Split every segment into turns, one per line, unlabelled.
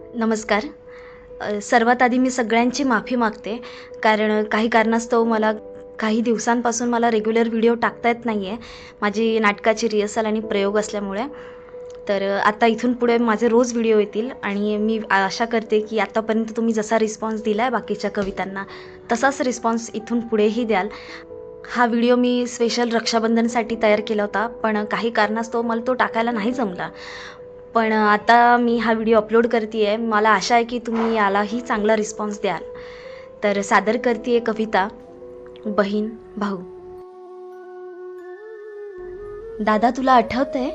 नमस्कार. सर्वात आधी मी सगळ्यांची माफी मागते. कारण काही कारणास्तव मला काही दिवसांपासून मला रेग्युलर व्हिडिओ टाकता येत नाही आहे माझी नाटकाची रिहर्सल आणि प्रयोग असल्यामुळे. तर आता इथून पुढे माझे रोज व्हिडिओ येतील आणि मी आशा करते की आतापर्यंत तुम्ही जसा रिस्पॉन्स दिला आहे बाकीच्या कवितांना तसाच रिस्पॉन्स इथून पुढेही द्याल. हा व्हिडिओ मी स्पेशल रक्षाबंधनसाठी तयार केला होता पण काही कारणास्तव मला तो टाकायला नाही जमला. पण आता मी हा व्हिडिओ अपलोड करते आहे मला आशा आहे की तुम्ही यालाही चांगला रिस्पॉन्स द्याल. तर सादर करते आहे कविता बहीण भाऊ. दादा तुला आठवतंय?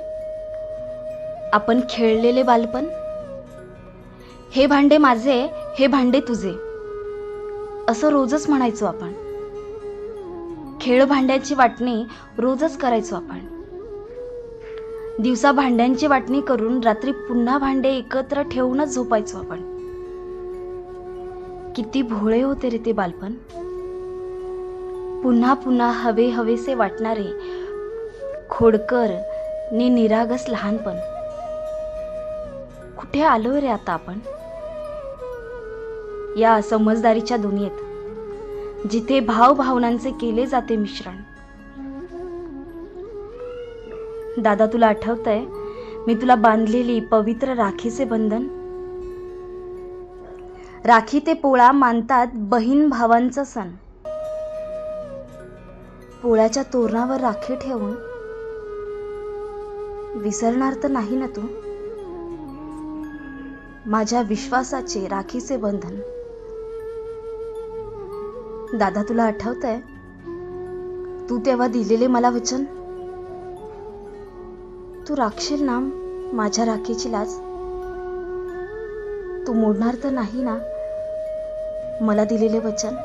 आपण खेळलेले बालपण? हे भांडे माझे हे भांडे तुझे. असं रोजच म्हणायचो आपण. खेळ भांड्याची वाटणी रोजच करायचो आपण. दिवसा भांड्यांची वाटणी करून रात्री पुन्हा भांडे एकत्र ठेवूनच झोपायचो आपण. किती भोळे होते रे ते बालपण. पुन्हा पुन्हा हवे हवेसे वाटणारे खोडकर ने निरागस लहानपण. कुठे आलोय रे आता आपण? या समजदारीच्या दुनियेत जिथे भावभावनांचे केले जाते मिश्रण. दादा तुला आठवतंय? मी तुला बांधलेली पवित्र राखीचे बंधन. राखी ते पोळा मानतात बहीण भावांचा सण. पोळ्याच्या तोरणावर राखी ठेवून विसरणार तर नाही ना तू? माझ्या विश्वासाचे राखीचे बंधन. दादा तुला आठवतंय? तू तेव्हा दिलेले मला वचन? तू राखशील ना माझ्या राखीची लाज तू मोडणार तर नाही ना? मला दिलेले वचन?